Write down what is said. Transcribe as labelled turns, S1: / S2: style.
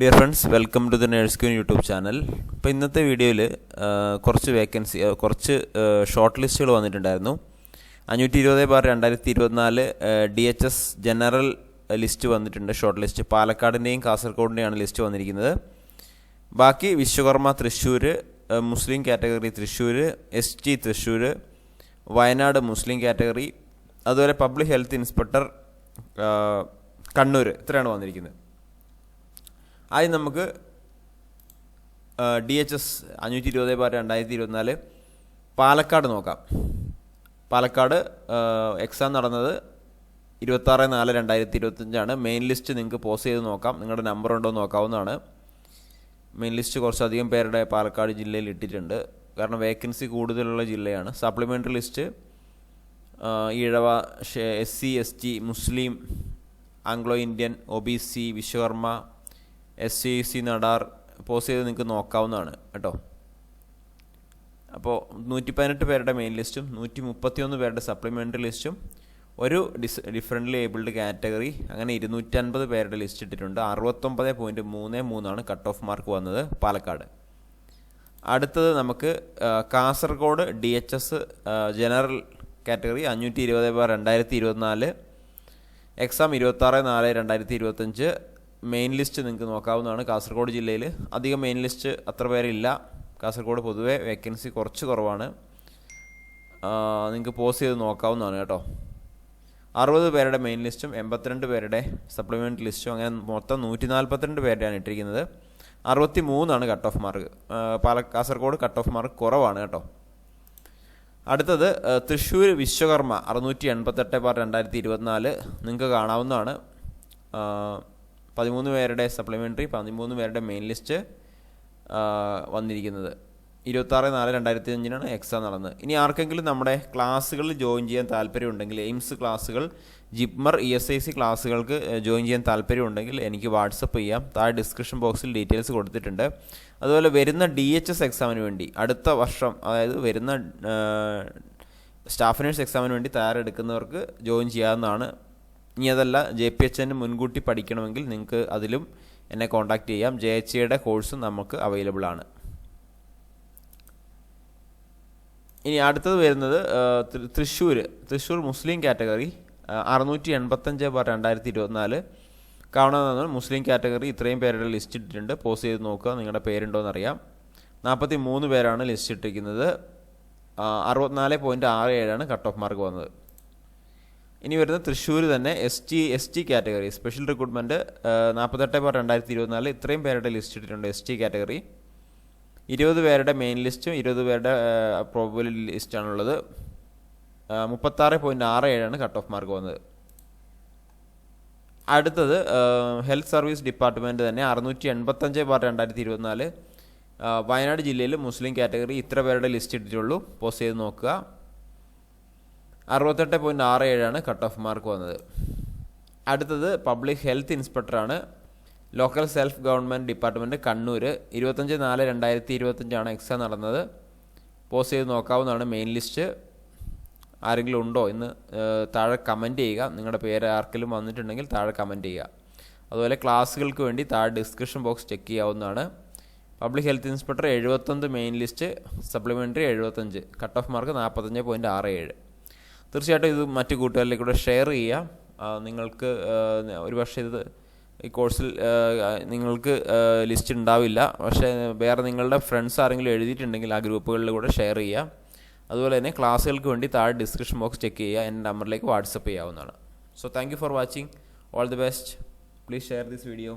S1: Dear friends welcome to the nurse queen YouTube channel അപ്പോൾ ഇന്നത്തെ വീഡിയോയിൽ കുറച്ച് വേക്കൻസി കുറച്ച് ഷോർട്ട് ലിസ്റ്റുകൾ വന്നിട്ടുണ്ടായിരുന്നു. അഞ്ഞൂറ്റി ഇരുപത് ബാർ രണ്ടായിരത്തി ഇരുപത്തിനാല് D H S general list വന്നിട്ടുണ്ട് ഷോർട്ട് ലിസ്റ്റ് പാലക്കാടിന്റെയും കാസർഗോഡിന്റെയാണ് ലിസ്റ്റ് വന്നിരിക്കുന്നത്. ബാക്കി വിശ്വകർമ്മ തൃശ്ശൂർ മുസ്ലിം category Thrissur S T Thrissur Wayanad മുസ്ലിം കാറ്റഗറി അതുപോലെ പബ്ലിക് ഹെൽത്ത് ഇൻസ്പെക്ടർ കണ്ണൂർ ഇത്രയാണ് വന്നിരിക്കുന്നത്. ആദ്യം നമുക്ക് ഡി എച്ച് എസ് അഞ്ഞൂറ്റി ഇരുപത് ബാർ രണ്ടായിരത്തി ഇരുപത്തിനാല് പാലക്കാട് നോക്കാം. പാലക്കാട് എക്സാം നടന്നത് ഇരുപത്താറ് നാല് രണ്ടായിരത്തി ഇരുപത്തഞ്ചാണ് മെയിൻ ലിസ്റ്റ് നിങ്ങൾക്ക് പോസ്റ്റ് ചെയ്ത് നോക്കാം. നിങ്ങളുടെ നമ്പർ ഉണ്ടോ നോക്കാവുന്നതാണ്. മെയിൻ ലിസ്റ്റ് കുറച്ചധികം പേരുടെ പാലക്കാട് ജില്ലയിൽ ഇട്ടിട്ടുണ്ട്. കാരണം വേക്കൻസി കൂടുതലുള്ള ജില്ലയാണ്. Supplementary list Ezhava S C S T മുസ്ലിം Anglo Indian O B C Vishwakarma S C C Nadar post ചെയ്ത് നിങ്ങൾക്ക് നോക്കാവുന്നതാണ് കേട്ടോ. അപ്പോൾ നൂറ്റി പതിനെട്ട് പേരുടെ മെയിൻ ലിസ്റ്റും നൂറ്റി മുപ്പത്തിയൊന്ന് പേരുടെ സപ്ലിമെന്ററി ലിസ്റ്റും ഒരു ഡിസ് ഡിഫറന്റ്ലി ഏബിൾഡ് കാറ്റഗറി അങ്ങനെ ഇരുന്നൂറ്റൻപത് പേരുടെ ലിസ്റ്റ് ഇട്ടിട്ടുണ്ട്. അറുപത്തൊമ്പത് പോയിന്റ് മൂന്ന് മൂന്നാണ് കട്ട് ഓഫ് മാർക്ക് വന്നത് പാലക്കാട്. അടുത്തത് നമുക്ക് Kasaragod D H S general category അഞ്ഞൂറ്റി ഇരുപത് രണ്ടായിരത്തി ഇരുപത്തിനാല് എക്സാം ഇരുപത്താറ് നാല് രണ്ടായിരത്തി ഇരുപത്തഞ്ച് മെയിൻ ലിസ്റ്റ് നിങ്ങൾക്ക് നോക്കാവുന്നതാണ്. കാസർഗോഡ് ജില്ലയിൽ അധികം മെയിൻ ലിസ്റ്റ് അത്ര പേരില്ല. കാസർഗോഡ് പൊതുവെ വേക്കൻസി കുറച്ച് കുറവാണ്. നിങ്ങൾക്ക് പോസ് ചെയ്ത് നോക്കാവുന്നതാണ് കേട്ടോ. അറുപത് പേരുടെ മെയിൻ ലിസ്റ്റും എൺപത്തിരണ്ട് പേരുടെ സപ്ലിമെന്റ് ലിസ്റ്റും അങ്ങനെ മൊത്തം നൂറ്റി നാൽപ്പത്തിരണ്ട് പേരുടെയാണ് ഇട്ടിരിക്കുന്നത്. അറുപത്തി മൂന്നാണ് കട്ട് ഓഫ് മാർക്ക് പാല കാസർഗോഡ് കട്ട് ഓഫ് മാർക്ക് കുറവാണ് കേട്ടോ. അടുത്തത് തൃശ്ശൂർ വിശ്വകർമ്മ അറുന്നൂറ്റി എൺപത്തെട്ട് പാർ രണ്ടായിരത്തി ഇരുപത്തിനാല്. നിങ്ങൾക്ക് കാണാവുന്നതാണ്. പതിമൂന്ന് പേരുടെ സപ്ലിമെന്ററി പതിമൂന്ന് പേരുടെ മെയിൻ ലിസ്റ്റ് വന്നിരിക്കുന്നത്. ഇരുപത്താറ് നാല് രണ്ടായിരത്തി അഞ്ചിനാണ് എക്സാം നടന്നത്. ഇനി ആർക്കെങ്കിലും നമ്മുടെ ക്ലാസ്സുകളിൽ ജോയിൻ ചെയ്യാൻ താല്പര്യമുണ്ടെങ്കിൽ എയിംസ് ക്ലാസ്സുകൾ JIPMER E S I C ക്ലാസ്സുകൾക്ക് join ചെയ്യാൻ താല്പര്യമുണ്ടെങ്കിൽ എനിക്ക് വാട്സപ്പ് ചെയ്യാം. താഴെ ഡിസ്ക്രിപ്ഷൻ ബോക്സിൽ ഡീറ്റെയിൽസ് കൊടുത്തിട്ടുണ്ട്. അതുപോലെ വരുന്ന ഡി എച്ച് എസ് എക്സാമിന് വേണ്ടി അടുത്ത വർഷം അതായത് വരുന്ന സ്റ്റാഫ് നേഴ്സ് എക്സാമിന് വേണ്ടി തയ്യാറെടുക്കുന്നവർക്ക് ജോയിൻ ചെയ്യാവുന്നതാണ് ഇനി അതല്ല ജെ പി എച്ച് എന് മുൻകൂട്ടി പഠിക്കണമെങ്കിൽ നിങ്ങൾക്ക് അതിലും എന്നെ കോൺടാക്റ്റ് ചെയ്യാം. ജെ എച്ച് എയുടെ കോഴ്സും നമുക്ക് അവൈലബിൾ ആണ്. ഇനി അടുത്തത് വരുന്നത് തൃശ്ശൂർ തൃശ്ശൂർ മുസ്ലിം കാറ്റഗറി അറുന്നൂറ്റി എൺപത്തഞ്ച് ബാർ രണ്ടായിരത്തി ഇരുപത്തിനാല് കാണുന്ന മുസ്ലിം കാറ്റഗറി ഇത്രയും പേരുടെ ലിസ്റ്റ് ഇട്ടിട്ടുണ്ട്. പോസ് ചെയ്ത് നോക്കുക നിങ്ങളുടെ പേരുണ്ടോയെന്ന് അറിയാം. നാൽപ്പത്തി മൂന്ന് പേരാണ് ലിസ്റ്റ് ഇട്ടിരിക്കുന്നത്. അറുപത്തിനാല് പോയിന്റ് ആറ് ഏഴാണ് കട്ട് ഓഫ് മാർക്ക് വന്നത്. ഇനി വരുന്ന തൃശ്ശൂർ തന്നെ S T S T category special recruitment നാൽപ്പത്തെട്ട് ബാർ രണ്ടായിരത്തി ഇരുപത്തിനാല് ഇത്രയും പേരുടെ ലിസ്റ്റ് ഇട്ടിട്ടുണ്ട് എസ് ടി കാറ്റഗറി ഇരുപത് പേരുടെ മെയിൻ ലിസ്റ്റും ഇരുപത് പേരുടെ പ്രോബിലിറ്റി ലിസ്റ്റാണുള്ളത് മുപ്പത്താറ് പോയിന്റ് ആറ് ഏഴാണ് കട്ട് ഓഫ് മാർക്ക് വന്നത്. അടുത്തത് ഹെൽത്ത് സർവീസ് ഡിപ്പാർട്ട്മെന്റ് തന്നെ അറുന്നൂറ്റി എൺപത്തഞ്ച് ബാർ രണ്ടായിരത്തി ഇരുപത്തിനാല് വയനാട് ജില്ലയിൽ മുസ്ലിം കാറ്റഗറി ഇത്ര പേരുടെ ലിസ്റ്റ് ഇട്ടിട്ടുള്ളൂ. പോസ്റ്റ് ചെയ്ത് നോക്കുക. അറുപത്തെട്ട് പോയിന്റ് ആറ് ഏഴാണ് കട്ട് ഓഫ് മാർക്ക് വന്നത്. അടുത്തത് public health ഇൻസ്പെക്ടറാണ് local self government department Kannur. ഇരുപത്തഞ്ച് നാല് രണ്ടായിരത്തി ഇരുപത്തഞ്ചാണ് എക്സാം നടന്നത്. പോസ്റ്റ് ചെയ്ത് നോക്കാവുന്നതാണ് മെയിൻ ലിസ്റ്റ് ആരെങ്കിലും ഉണ്ടോ എന്ന് താഴെ കമന്റ് ചെയ്യുക. നിങ്ങളുടെ പേര് ആർക്കെങ്കിലും വന്നിട്ടുണ്ടെങ്കിൽ താഴെ കമന്റ് ചെയ്യുക. അതുപോലെ ക്ലാസ്സുകൾക്ക് വേണ്ടി താഴെ ഡിസ്ക്രിപ്ഷൻ ബോക്സ് ചെക്ക് ചെയ്യാവുന്നതാണ്. പബ്ലിക് ഹെൽത്ത് ഇൻസ്പെക്ടർ എഴുപത്തൊന്ന് മെയിൻ ലിസ്റ്റ് സപ്ലിമെന്ററി എഴുപത്തഞ്ച് കട്ട് ഓഫ് മാർക്ക് നാൽപ്പത്തഞ്ച് പോയിന്റ് ആറ് ഏഴ്. തീർച്ചയായിട്ടും ഇത് മറ്റു കൂട്ടുകാരിലേക്ക് കൂടെ ഷെയർ ചെയ്യുക നിങ്ങൾക്ക് ഒരുപക്ഷെ ഇത് ഈ കോഴ്സിൽ നിങ്ങൾക്ക് ലിസ്റ്റ് ഉണ്ടാവില്ല. പക്ഷേ വേറെ നിങ്ങളുടെ ഫ്രണ്ട്സ് ആരെങ്കിലും എഴുതിയിട്ടുണ്ടെങ്കിൽ ആ ഗ്രൂപ്പുകളിൽ കൂടെ ഷെയർ ചെയ്യുക അതുപോലെ തന്നെ ക്ലാസ്സുകൾക്ക് വേണ്ടി താഴെ ഡിസ്ക്രിപ്ഷൻ ബോക്സ് ചെക്ക് ചെയ്യുക. എന്റെ നമ്പറിലേക്ക് വാട്സപ്പ് ചെയ്യാവുന്നതാണ്. So thank you for watching all the best please share this video